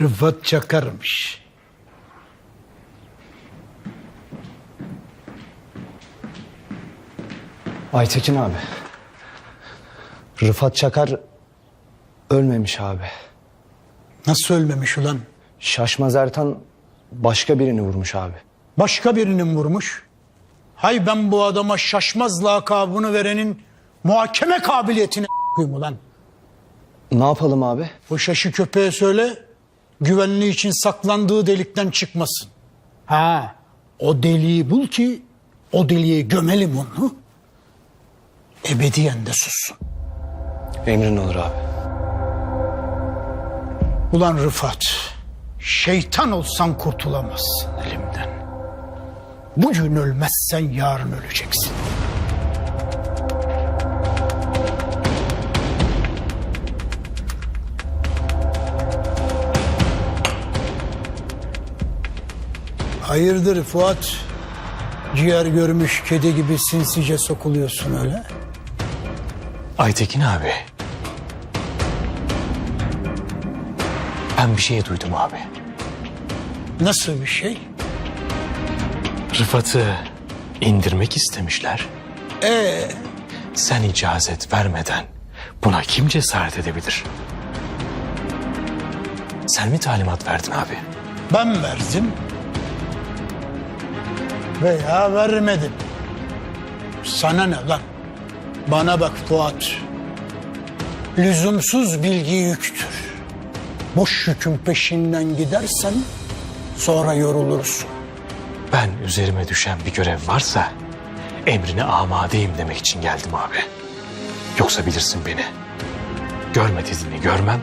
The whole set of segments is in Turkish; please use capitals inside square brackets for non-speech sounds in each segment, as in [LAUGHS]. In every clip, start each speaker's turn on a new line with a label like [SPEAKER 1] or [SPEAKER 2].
[SPEAKER 1] Rıfat Çakar'mış.
[SPEAKER 2] Aytekin abi. Rıfat Çakar ölmemiş abi.
[SPEAKER 1] Nasıl ölmemiş ulan?
[SPEAKER 2] Şaşmaz Ertan başka birini vurmuş abi.
[SPEAKER 1] Başka birinin vurmuş. Hay ben bu adama şaşmaz lakabını verenin muhakeme kabiliyetine koyayım ulan.
[SPEAKER 2] Ne yapalım abi?
[SPEAKER 1] O şaşı köpeğe söyle güvenliği için saklandığı delikten çıkmasın. Ha o deliği bul ki o deliğe gömelim onu. Ebediyen de sussun.
[SPEAKER 2] Emrin olur abi.
[SPEAKER 1] Ulan Rıfat, şeytan olsan kurtulamazsın elimden. Bugün ölmezsen yarın öleceksin. Hayırdır Fuat? Ciğer görmüş kedi gibi sinsice sokuluyorsun öyle.
[SPEAKER 3] Aytekin abi. Ben bir şey duydum abi.
[SPEAKER 1] Nasıl bir şey?
[SPEAKER 3] Rıfat'ı indirmek istemişler.
[SPEAKER 1] Ee,
[SPEAKER 3] Sen icazet vermeden buna kim cesaret edebilir? Sen mi talimat verdin abi?
[SPEAKER 1] Ben verdim. Veya vermedim. Sana ne lan? Bana bak Fuat. Lüzumsuz bilgi yüktür. Boş yükün peşinden gidersen sonra yorulursun.
[SPEAKER 3] Ben üzerime düşen bir görev varsa emrine amadeyim demek için geldim abi. Yoksa bilirsin beni. Görme dediğini görmem,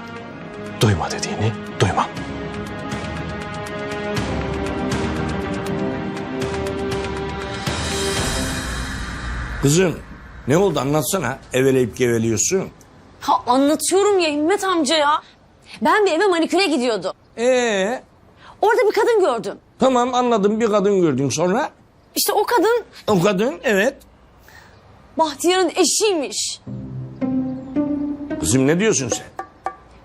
[SPEAKER 3] duyma dediğini duymam.
[SPEAKER 4] Kızım ne oldu anlatsana. Eveleyip geveliyorsun.
[SPEAKER 5] Ha anlatıyorum ya Himmet amca ya. Ben bir eve maniküre gidiyordum.
[SPEAKER 4] Ee,
[SPEAKER 5] Orada bir kadın gördüm.
[SPEAKER 4] tamam anladım bir kadın gördün sonra.
[SPEAKER 5] İşte o kadın
[SPEAKER 4] O kadın evet.
[SPEAKER 5] Bahtiyar'ın eşiymiş.
[SPEAKER 4] Kızım ne diyorsun sen?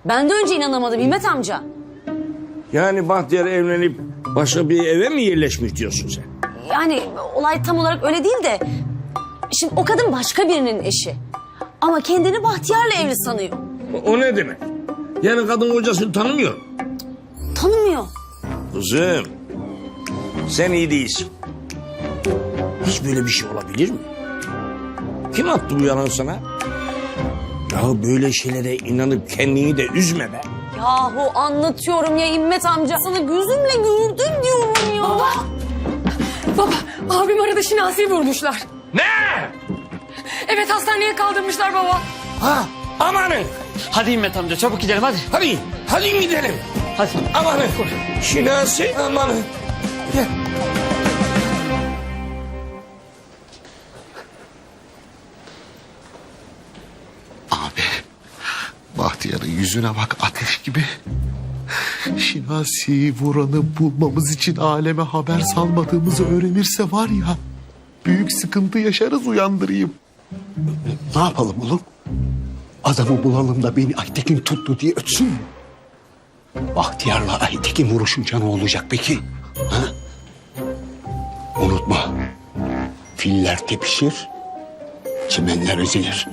[SPEAKER 5] Ben de önce inanamadım Himmet amca.
[SPEAKER 4] Yani Bahtiyar evlenip başka bir eve mi yerleşmiş diyorsun sen?
[SPEAKER 5] Yani olay tam olarak öyle değil de... Şimdi o kadın başka birinin eşi. Ama kendini Bahtiyar'la evli sanıyor.
[SPEAKER 4] O, o ne demek? Yani kadın kocasını tanımıyor.
[SPEAKER 5] Tanımıyor.
[SPEAKER 4] Kızım sen iyi değilsin. Hiç böyle bir şey olabilir mi? Kim attı bu yalan sana? Ya böyle şeylere inanıp kendini de üzme be.
[SPEAKER 5] Yahu anlatıyorum ya Himmet amca. Sana gözümle gördüm diyorum ya.
[SPEAKER 6] Baba, abim arada Şinasi'yi vurmuşlar.
[SPEAKER 4] Ne?
[SPEAKER 6] Evet hastaneye kaldırmışlar baba.
[SPEAKER 4] Ha amanın.
[SPEAKER 7] Hadi Himmet amca çabuk gidelim hadi.
[SPEAKER 4] Hadi, hadi gidelim.
[SPEAKER 7] Hadi.
[SPEAKER 4] Amanın. Şinasi amanın. Gel.
[SPEAKER 8] Abi, Bahtiyar'ın yüzüne bak ateş gibi. Şinasi vuranı bulmamız için aleme haber salmadığımızı öğrenirse var ya... ...büyük sıkıntı yaşarız uyandırayım.
[SPEAKER 9] Ne yapalım oğlum? Adamı bulalım da beni Aytekin tuttu diye ötsün mü? Bahtiyar'la Aytekin vuruşunca ne olacak peki? Ha? Unutma. Filler tepişir, çimenler ezilir.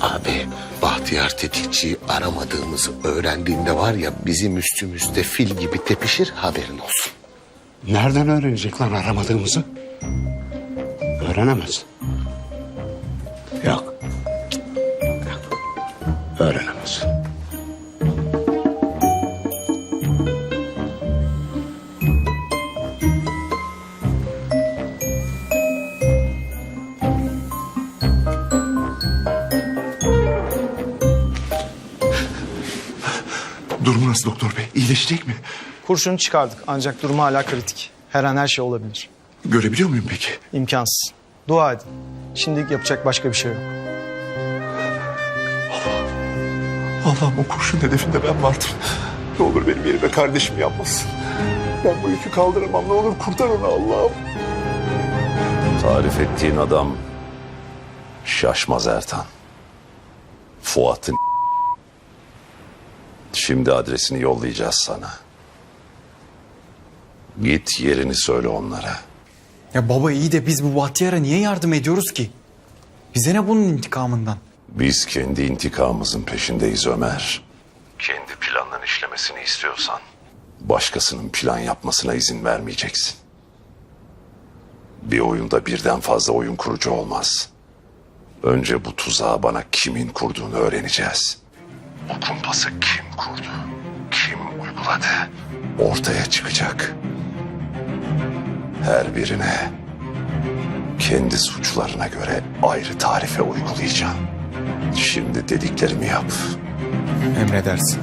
[SPEAKER 8] Abi, Bahtiyar tetikçiyi aramadığımızı öğrendiğinde var ya... ...bizim üstümüzde fil gibi tepişir haberin olsun.
[SPEAKER 9] Nereden öğrenecek lan aramadığımızı? Öğrenemez. Yok. Öğrenemez.
[SPEAKER 8] Durumu nasıl doktor bey? İyileşecek mi?
[SPEAKER 2] Kurşunu çıkardık ancak durumu hala kritik. Her an her şey olabilir.
[SPEAKER 8] Görebiliyor muyum peki?
[SPEAKER 2] İmkansız. Dua edin. Şimdilik yapacak başka bir şey yok.
[SPEAKER 8] Allah'ım o kurşun hedefinde ben vardım. Ne olur benim yerime kardeşim yapmasın. Ben bu yükü kaldıramam. Ne olur kurtar onu Allah'ım.
[SPEAKER 10] Tarif ettiğin adam şaşmaz Ertan. Fuat'ın [LAUGHS] Şimdi adresini yollayacağız sana. Git yerini söyle onlara.
[SPEAKER 2] Ya baba iyi de biz bu Bahtiyar'a niye yardım ediyoruz ki? Bize ne bunun intikamından?
[SPEAKER 10] Biz kendi intikamımızın peşindeyiz Ömer. Kendi planların işlemesini istiyorsan başkasının plan yapmasına izin vermeyeceksin. Bir oyunda birden fazla oyun kurucu olmaz. Önce bu tuzağı bana kimin kurduğunu öğreneceğiz. Bu kumpası kim kurdu? Kim uyguladı? Ortaya çıkacak. Her birine kendi suçlarına göre ayrı tarife uygulayacağım. Şimdi dediklerimi yap.
[SPEAKER 2] Emredersin.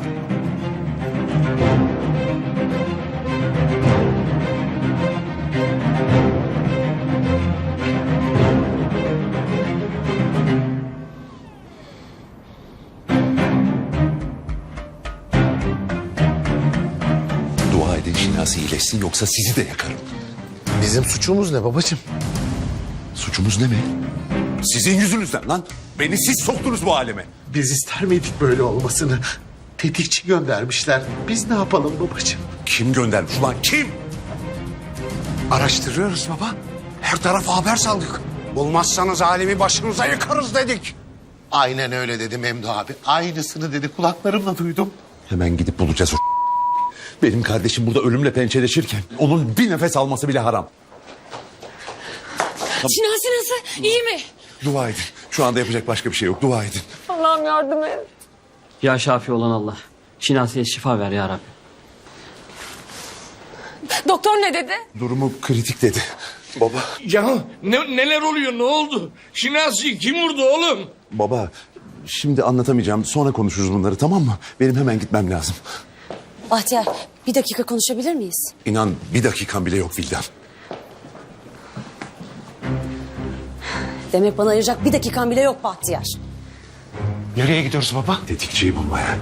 [SPEAKER 10] Dua edin Şinasi iyileşsin yoksa sizi de yakarım.
[SPEAKER 8] Bizim suçumuz ne babacığım?
[SPEAKER 10] Suçumuz ne mi? Sizin yüzünüzden lan. Beni siz soktunuz bu aleme.
[SPEAKER 9] Biz ister miydik böyle olmasını? Tetikçi göndermişler. Biz ne yapalım babacığım?
[SPEAKER 10] Kim göndermiş ulan kim?
[SPEAKER 9] Araştırıyoruz baba. Her tarafa haber saldık. Bulmazsanız alemi başınıza yıkarız dedik. Aynen öyle dedi Memdu abi. Aynısını dedi kulaklarımla duydum.
[SPEAKER 10] Hemen gidip bulacağız o Benim kardeşim burada ölümle pençeleşirken onun bir nefes alması bile haram.
[SPEAKER 6] Şinasi nasıl? İyi mi?
[SPEAKER 10] Dua edin. Şu anda yapacak başka bir şey yok. Dua edin.
[SPEAKER 6] Allah'ım yardım et.
[SPEAKER 7] Ya şafi olan Allah. Şinasi'ye şifa ver ya Rabbi.
[SPEAKER 6] Doktor ne dedi?
[SPEAKER 10] Durumu kritik dedi. Baba,
[SPEAKER 4] Ya ne, neler oluyor ne oldu? Şinasi kim vurdu oğlum?
[SPEAKER 10] baba. Şimdi anlatamayacağım. Sonra konuşuruz bunları tamam mı? Benim hemen gitmem lazım.
[SPEAKER 5] Bahtiyar bir dakika konuşabilir miyiz?
[SPEAKER 10] İnan bir dakikan bile yok Vildan.
[SPEAKER 5] Demek bana ayıracak bir dakikan bile yok Bahtiyar.
[SPEAKER 9] Nereye gidiyoruz baba?
[SPEAKER 10] Tetikçiyi bulmaya.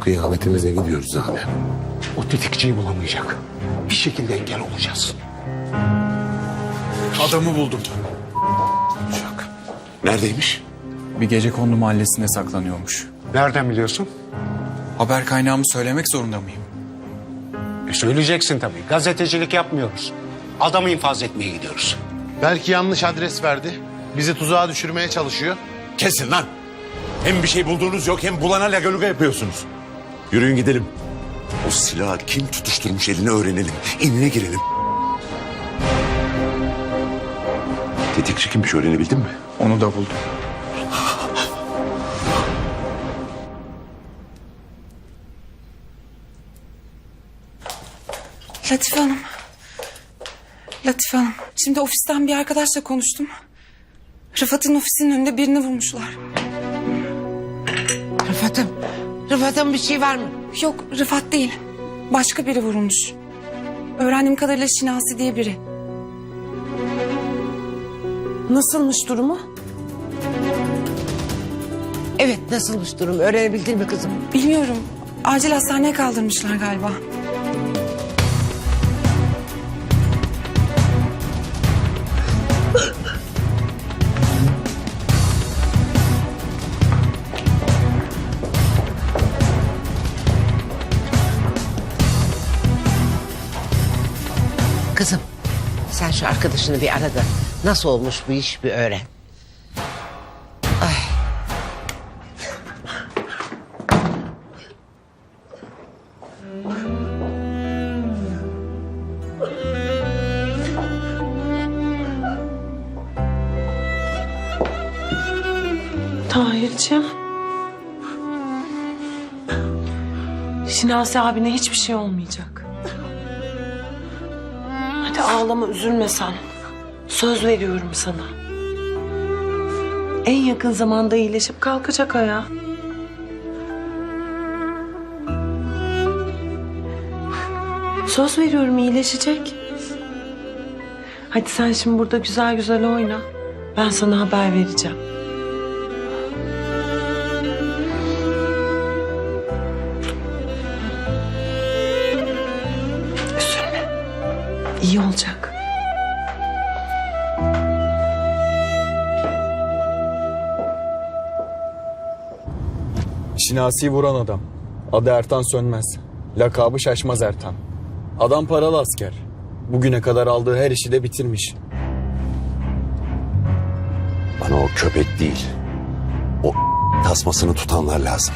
[SPEAKER 9] Kıyametimize gidiyoruz abi. O tetikçiyi bulamayacak. Bir şekilde engel olacağız.
[SPEAKER 2] Adamı buldum.
[SPEAKER 10] Uçak. Neredeymiş?
[SPEAKER 2] Bir gece kondu mahallesinde saklanıyormuş.
[SPEAKER 9] Nereden biliyorsun?
[SPEAKER 2] Haber kaynağımı söylemek zorunda mıyım?
[SPEAKER 9] E söyleyeceksin tabii. Gazetecilik yapmıyoruz. Adamı infaz etmeye gidiyoruz.
[SPEAKER 8] Belki yanlış adres verdi. Bizi tuzağa düşürmeye çalışıyor.
[SPEAKER 10] Kesin lan. Hem bir şey bulduğunuz yok hem bulana lagaluga yapıyorsunuz. Yürüyün gidelim. O silahı kim tutuşturmuş eline öğrenelim. İnine girelim. Tetikçi kimmiş öğrenebildin mi?
[SPEAKER 2] Onu da buldum.
[SPEAKER 6] Latife Hanım. Latife Hanım. Şimdi ofisten bir arkadaşla konuştum. Rıfat'ın ofisinin önünde birini vurmuşlar.
[SPEAKER 11] Rıfat'ım, Rıfat'ım bir şey var mı?
[SPEAKER 6] Yok Rıfat değil. Başka biri vurulmuş. Öğrendiğim kadarıyla Şinasi diye biri.
[SPEAKER 5] Nasılmış durumu?
[SPEAKER 11] Evet, nasılmış durum? Öğrenebildin mi kızım?
[SPEAKER 6] Bilmiyorum. Acil hastaneye kaldırmışlar galiba.
[SPEAKER 11] Kızım, sen şu arkadaşını bir ara da nasıl olmuş bu iş bir öğren. Ay.
[SPEAKER 12] Tahir'ciğim. Şinasi abine hiçbir şey olmayacak. Hadi ağlama üzülme sen. Söz veriyorum sana. En yakın zamanda iyileşip kalkacak ayağa. Söz veriyorum iyileşecek. Hadi sen şimdi burada güzel güzel oyna. Ben sana haber vereceğim. İyi olacak.
[SPEAKER 2] Şinasi'yi vuran adam. Adı Ertan Sönmez. Lakabı Şaşmaz Ertan. Adam paralı asker. Bugüne kadar aldığı her işi de bitirmiş.
[SPEAKER 10] Bana o köpek değil. O tasmasını tutanlar lazım.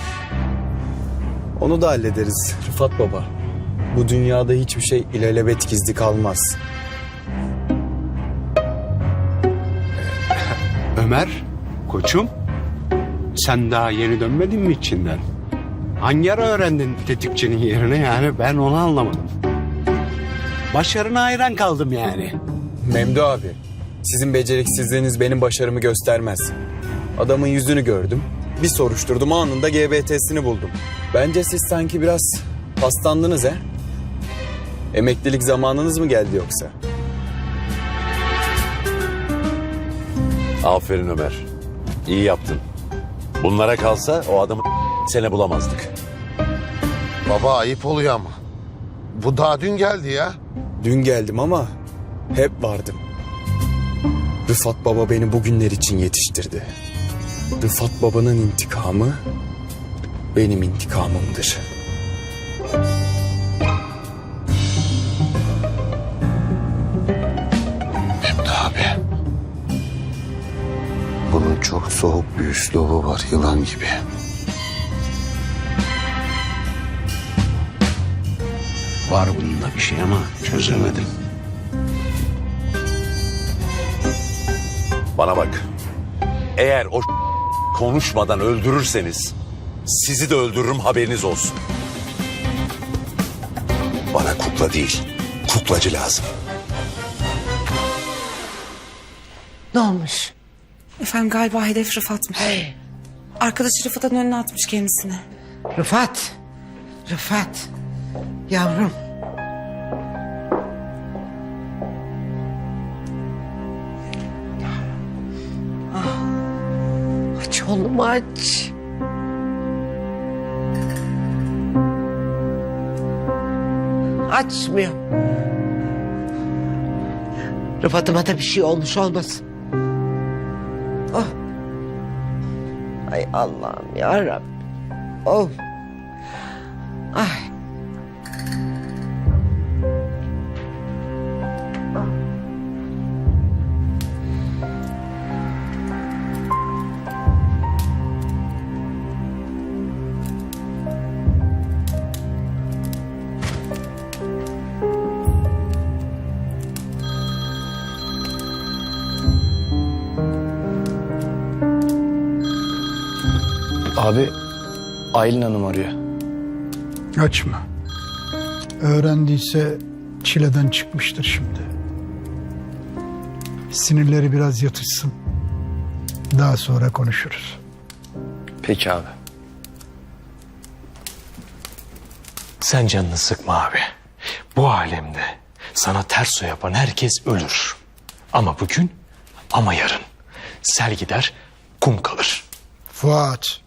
[SPEAKER 2] Onu da hallederiz Rıfat Baba. Bu dünyada hiçbir şey ilelebet gizli kalmaz.
[SPEAKER 9] Ömer, koçum. Sen daha yeni dönmedin mi içinden? Hangi ara öğrendin tetikçinin yerini yani ben onu anlamadım. Başarına hayran kaldım yani.
[SPEAKER 2] Memdu abi, sizin beceriksizliğiniz benim başarımı göstermez. Adamın yüzünü gördüm. Bir soruşturdum anında GBT'sini buldum. Bence siz sanki biraz paslandınız he? Emeklilik zamanınız mı geldi yoksa?
[SPEAKER 10] Aferin Ömer. İyi yaptın. Bunlara kalsa o adamı sene bulamazdık.
[SPEAKER 8] Baba ayıp oluyor ama. Bu daha dün geldi ya.
[SPEAKER 2] Dün geldim ama hep vardım. Rıfat Baba beni bugünler için yetiştirdi. Rıfat Baba'nın intikamı benim intikamımdır.
[SPEAKER 9] Soğuk bir üslubu var yılan gibi. Var bunda bir şey ama çözemedim.
[SPEAKER 10] Bana bak. Eğer o konuşmadan öldürürseniz sizi de öldürürüm haberiniz olsun. Bana kukla değil, kuklacı lazım.
[SPEAKER 11] Ne olmuş?
[SPEAKER 6] Efendim galiba hedef Rıfat'mış. Arkadaşı Rıfat'ın önüne atmış kendisini.
[SPEAKER 11] Rıfat. Rıfat. Yavrum. Ah. Aç oğlum aç. Açmıyor. Rıfat'ıma da bir şey olmuş olmasın. Oh. Ay Allah'ım ya Rabbim. Of. Ay.
[SPEAKER 2] Abi Aylin Hanım arıyor.
[SPEAKER 1] Açma. Öğrendiyse çileden çıkmıştır şimdi. Sinirleri biraz yatışsın. Daha sonra konuşuruz.
[SPEAKER 2] Peki abi.
[SPEAKER 3] Sen canını sıkma abi. Bu alemde sana ters o yapan herkes ölür. Ama bugün ama yarın. Sel gider kum kalır.
[SPEAKER 1] Fuat,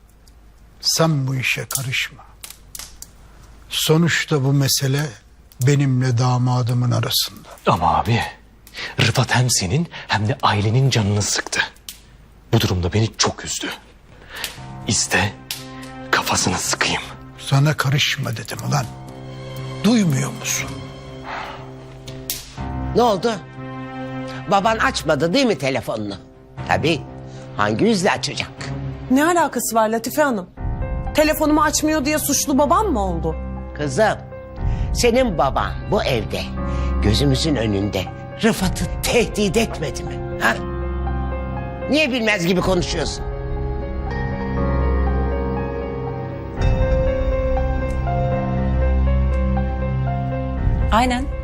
[SPEAKER 1] sen bu işe karışma. Sonuçta bu mesele benimle damadımın arasında.
[SPEAKER 3] Ama abi Rıfat hem senin hem de ailenin canını sıktı. Bu durumda beni çok üzdü. İste kafasını sıkayım.
[SPEAKER 1] Sana karışma dedim ulan. Duymuyor musun?
[SPEAKER 11] Ne oldu? Baban açmadı değil mi telefonunu? Tabii. Hangi yüzle açacak?
[SPEAKER 12] Ne alakası var Latife Hanım? Telefonumu açmıyor diye suçlu babam mı oldu?
[SPEAKER 11] Kızım, senin baban bu evde gözümüzün önünde Rıfat'ı tehdit etmedi mi? Ha? Niye bilmez gibi konuşuyorsun?
[SPEAKER 6] Aynen.